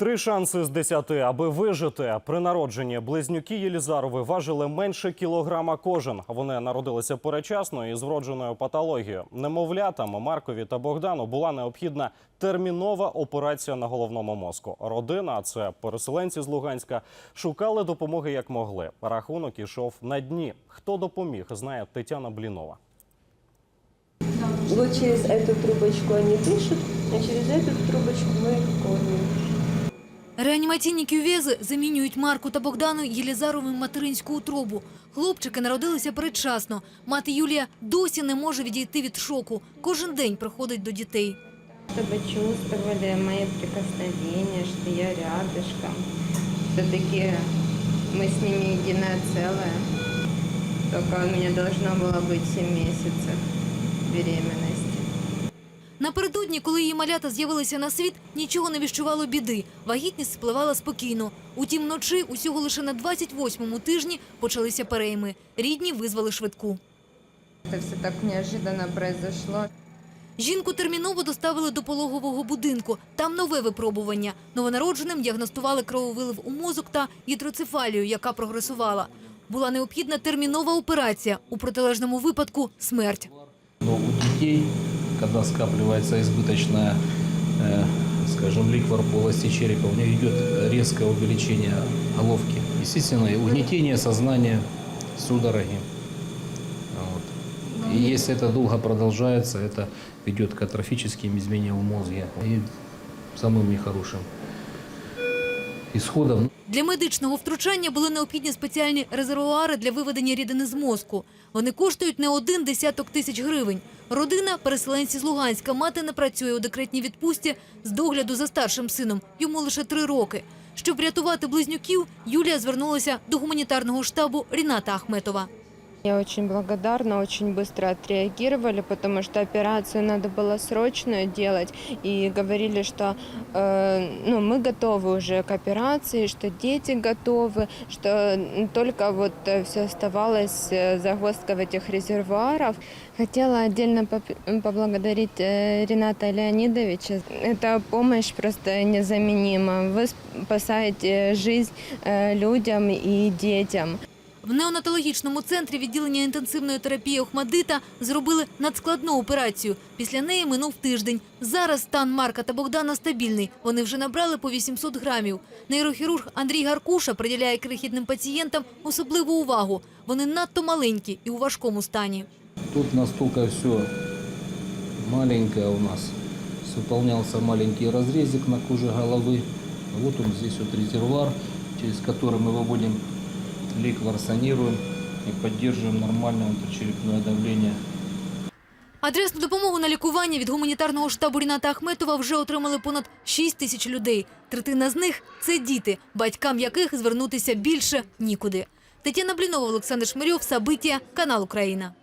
Три шанси з десяти, аби вижити. При народженні близнюки Єлізарови важили менше кілограма кожен. Вони народилися перечасно і з вродженою патологією. Немовлятам Маркові та Богдану була необхідна термінова операція на головному мозку. Родина, а це переселенці з Луганська, шукали допомоги як могли. Рахунок ішов на дні. Хто допоміг, знає Тетяна Блінова. Вот через эту трубочку они дышат, а через эту трубочку мы их кормим. Реанімаційні кювези замінюють Марку та Богдану Єлізаровим материнську утробу. Хлопчики народилися передчасно. Мати Юлія досі не може відійти від шоку. Кожен день приходить до дітей. чтобы чувствовали мои прикосновения, что я рядышком. Все-таки мы с ними единое целое. Только у меня должно было быть 7 месяцев беременности. Напередодні, коли її малята з'явилися на світ, нічого не віщувало біди. Вагітність спливала спокійно. Утім, вночі, усього лише на 28-му тижні, почалися перейми. Рідні визвали швидку. Это все так неожиданно произошло. Жінку терміново доставили до пологового будинку. Там нове випробування. Новонародженим діагностували крововилив у мозок та гідроцефалію, яка прогресувала. Була необхідна термінова операція. У протилежному випадку – смерть. У детей, когда скапливается избыточная, э, скажем, ликвор полости черепа, у них идет резкое увеличение головки. Естественно, угнетение сознания, судороги. Вот. И если это долго продолжается, это ведет к атрофическим изменениям в мозге и самым нехорошим исходом. Для медичного втручання були необхідні спеціальні резервуари для виведення рідини з мозку. Вони коштують не один десяток тисяч гривень. Родина – переселенці з Луганська. Мати не працює у декретній відпустці з догляду за старшим сином. Йому лише три роки. Щоб врятувати близнюків, Юлія звернулася до гуманітарного штабу Ріната Ахметова. Я очень благодарна, очень быстро отреагировали, потому что операцию надо было срочную делать. И говорили, что э, ну, мы готовы уже к операции, что дети готовы, что только вот все оставалось э, загвоздка в этих резервуаров. Хотела отдельно поп- поблагодарить э, Рената Леонидовича. Эта помощь просто незаменима. Вы спасаете жизнь э, людям и детям. В неонатологічному центрі відділення інтенсивної терапії Охмадита зробили надскладну операцію. Після неї минув тиждень. Зараз стан Марка та Богдана стабільний. Вони вже набрали по 800 грамів. Нейрохірург Андрій Гаркуша приділяє крихітним пацієнтам особливу увагу. Вони надто маленькі і у важкому стані. Тут настолько все маленькое у нас. Выполнялся маленький разрезик на коже головы. Вот он здесь вот резервуар, через который мы выводим ликвор, санируем и поддерживаем нормальное внутричерепное давление. Адресну допомогу на лікування від гуманітарного штабу Ріната Ахметова вже отримали понад 6 тисяч людей. Третина з них – це діти, батькам яких звернутися більше нікуди. Тетяна Блінова, Олександр Шмирьов, Сабиття, канал Україна.